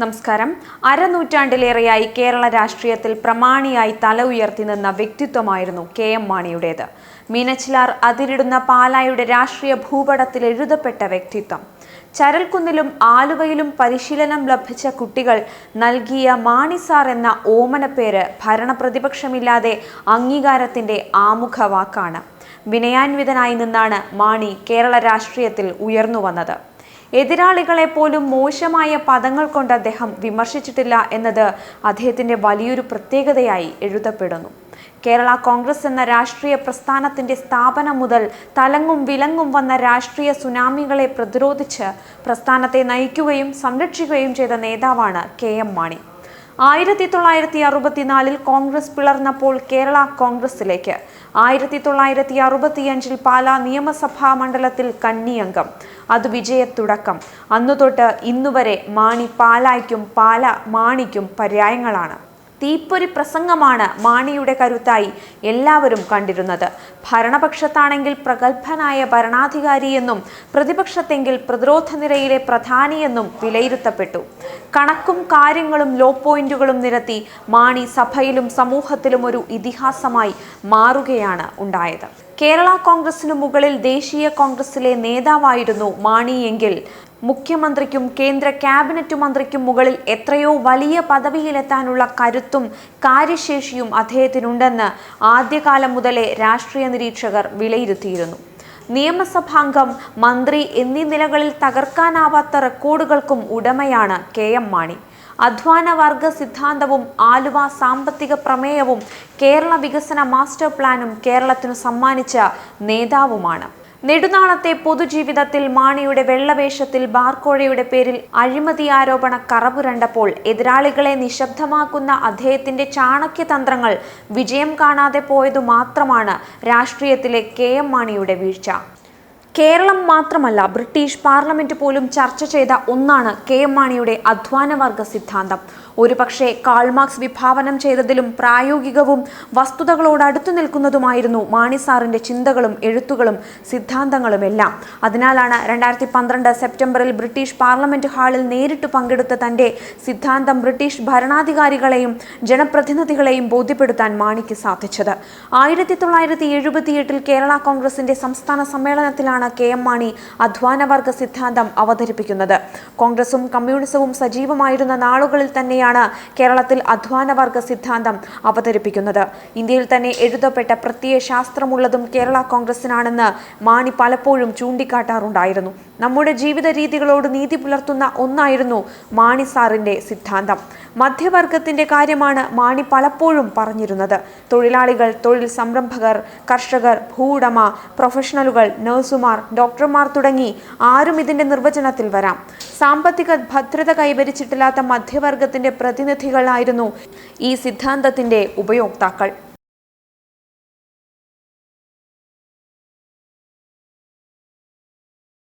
നമസ്കാരം. അരനൂറ്റാണ്ടിലേറെയായി കേരള രാഷ്ട്രീയത്തിൽ പ്രമാണിയായി തല ഉയർത്തി നിന്ന വ്യക്തിത്വമായിരുന്നു കെ എം മാണിയുടേത്. മീനച്ചിലാർ അതിരിടുന്ന പാലായുടെ രാഷ്ട്രീയ ഭൂപടത്തിൽ എഴുതപ്പെട്ട വ്യക്തിത്വം. ചരൽക്കുന്നിലും ആലുവയിലും പരിശീലനം ലഭിച്ച കുട്ടികൾ നൽകിയ മാണിസാർ എന്ന ഓമനപ്പേര് ഭരണപ്രതിപക്ഷമില്ലാതെ അംഗീകാരത്തിന്റെ ആമുഖ വാക്കാണ് വിനയാൻവിതനായി നിന്നാണ് മാണി കേരള രാഷ്ട്രീയത്തിൽ ഉയർന്നു വന്നത്. എതിരാളികളെ പോലും മോശമായ പദങ്ങൾ കൊണ്ട് അദ്ദേഹം വിമർശിച്ചിട്ടില്ല എന്നത് അദ്ദേഹത്തിന്റെ വലിയൊരു പ്രത്യേകതയായി എഴുതപ്പെടുന്നു. കേരള കോൺഗ്രസ് എന്ന രാഷ്ട്രീയ പ്രസ്ഥാനത്തിന്റെ സ്ഥാപനം മുതൽ തലങ്ങും വിലങ്ങും വന്ന രാഷ്ട്രീയ സുനാമികളെ പ്രതിരോധിച്ച് പ്രസ്ഥാനത്തെ നയിക്കുകയും സംരക്ഷിക്കുകയും ചെയ്ത നേതാവാണ് കെ എം മാണി. ആയിരത്തി തൊള്ളായിരത്തി അറുപത്തിനാലിൽ കോൺഗ്രസ് പിളർന്നപ്പോൾ കേരള കോൺഗ്രസിലേക്ക് ആയിരത്തി തൊള്ളായിരത്തി അറുപത്തിയഞ്ചിൽ പാലാ നിയമസഭാ മണ്ഡലത്തിൽ കന്നിയംഗം. അത് വിജയത്തുടക്കം അന്നു തൊട്ട് ഇന്നുവരെ മാണി പാലായ്ക്കും പാല മാണിക്കും പര്യായങ്ങളാണ്. തീപ്പൊരി പ്രസംഗമാണ് മാണിയുടെ കരുത്തായി എല്ലാവരും കണ്ടിരുന്നത്. ഭരണപക്ഷത്താണെങ്കിൽ പ്രഗത്ഭനായ ഭരണാധികാരിയെന്നും പ്രതിപക്ഷത്തെങ്കിൽ പ്രതിരോധ നിരയിലെ പ്രധാനിയെന്നും വിലയിരുത്തപ്പെട്ടു. കണക്കും കാര്യങ്ങളും ലോ പോയിന്റുകളും നിരത്തി മാണി സഭയിലും സമൂഹത്തിലും ഒരു ഇതിഹാസമായി മാറുകയാണ് ഉണ്ടായത്. കേരള കോൺഗ്രസിനു മുകളിൽ ദേശീയ കോൺഗ്രസിലെ നേതാവായിരുന്നു മാണിയെങ്കിൽ മുഖ്യമന്ത്രിക്കും കേന്ദ്ര ക്യാബിനറ്റ് മന്ത്രിക്കും മുകളിൽ എത്രയോ വലിയ പദവിയിലെത്താനുള്ള കരുത്തും കാര്യശേഷിയും അദ്ദേഹത്തിനുണ്ടെന്ന് ആദ്യകാലം മുതലേ രാഷ്ട്രീയ നിരീക്ഷകർ വിലയിരുത്തിയിരുന്നു. നിയമസഭാംഗം മന്ത്രി എന്നീ നിലകളിൽ തകർക്കാനാവാത്ത റെക്കോർഡുകൾക്കും ഉടമയാണ് കെ എം മാണി. അധ്വാന വർഗ സിദ്ധാന്തവും ആലുവ സാമ്പത്തിക പ്രമേയവും കേരള വികസന മാസ്റ്റർ പ്ലാനും കേരളത്തിനു സമ്മാനിച്ച നേതാവുമാണ്. നെടുനാളത്തെ പൊതുജീവിതത്തിൽ മാണിയുടെ വെള്ളവേഷത്തിൽ ബാർക്കോഴയുടെ പേരിൽ അഴിമതി ആരോപണ കറപുരണ്ടപ്പോൾ എതിരാളികളെ നിശബ്ദമാക്കുന്ന അദ്ദേഹത്തിന്റെ ചാണക്യതന്ത്രങ്ങൾ വിജയം കാണാതെ പോയതു മാത്രമാണ് രാഷ്ട്രീയത്തിലെ കെ എം മാണിയുടെ വീഴ്ച. കേരളം മാത്രമല്ല ബ്രിട്ടീഷ് പാർലമെന്റ് പോലും ചർച്ച ചെയ്ത ഒന്നാണ് കെ എം മാണിയുടെ അധ്വാനവർഗ സിദ്ധാന്തം. ഒരുപക്ഷെ കാൾമാർക്സ് വിഭാവനം ചെയ്തതിലും പ്രായോഗികവും വസ്തുതകളോട് അടുത്തു നിൽക്കുന്നതുമായിരുന്നു മാണിസാറിന്റെ ചിന്തകളും എഴുത്തുകളും സിദ്ധാന്തങ്ങളുമെല്ലാം. അതിനാലാണ് രണ്ടായിരത്തി പന്ത്രണ്ട് സെപ്റ്റംബറിൽ ബ്രിട്ടീഷ് പാർലമെന്റ് ഹാളിൽ നേരിട്ട് പങ്കെടുത്ത തന്റെ സിദ്ധാന്തം ബ്രിട്ടീഷ് ഭരണാധികാരികളെയും ജനപ്രതിനിധികളെയും ബോധ്യപ്പെടുത്താൻ മാണിക്ക് സാധിച്ചത്. ആയിരത്തി തൊള്ളായിരത്തി എഴുപത്തിയെട്ടിൽ കേരള കോൺഗ്രസിന്റെ സംസ്ഥാന സമ്മേളനത്തിലാണ് കെ എം മാണി അധ്വാനവർഗ സിദ്ധാന്തം അവതരിപ്പിക്കുന്നത്. കോൺഗ്രസും കമ്മ്യൂണിസവും സജീവമായിരുന്ന നാളുകളിൽ തന്നെയാണ് കേരളത്തിൽ അധ്വാനവർഗ സിദ്ധാന്തം അവതരിപ്പിക്കുന്നത്. ഇന്ത്യയിൽ തന്നെ എഴുതപ്പെട്ട പ്രത്യയ ശാസ്ത്രമുള്ളതും കേരള കോൺഗ്രസിനാണെന്ന് മാണി പലപ്പോഴും ചൂണ്ടിക്കാട്ടാറുണ്ടായിരുന്നു. നമ്മുടെ ജീവിത രീതികളോട് നീതി പുലർത്തുന്ന ഒന്നായിരുന്നു മാണി സാറിന്റെ സിദ്ധാന്തം. മധ്യവർഗത്തിന്റെ കാര്യമാണ് മാണി പലപ്പോഴും പറഞ്ഞിരുന്നത്. തൊഴിലാളികൾ തൊഴിൽ സംരംഭകർ കർഷകർ ഭൂവുടമ പ്രൊഫഷണലുകൾ നഴ്സുമാർ ഡോക്ടർമാർ തുടങ്ങി ആരും ഇതിന്റെ നിർവചനത്തിൽ വരാം. സാമ്പത്തിക ഭദ്രത കൈവരിച്ചിട്ടില്ലാത്ത മധ്യവർഗത്തിന്റെ പ്രതിനിധികളായിരുന്നു ഈ സിദ്ധാന്തത്തിന്റെ ഉപയോക്താക്കൾ.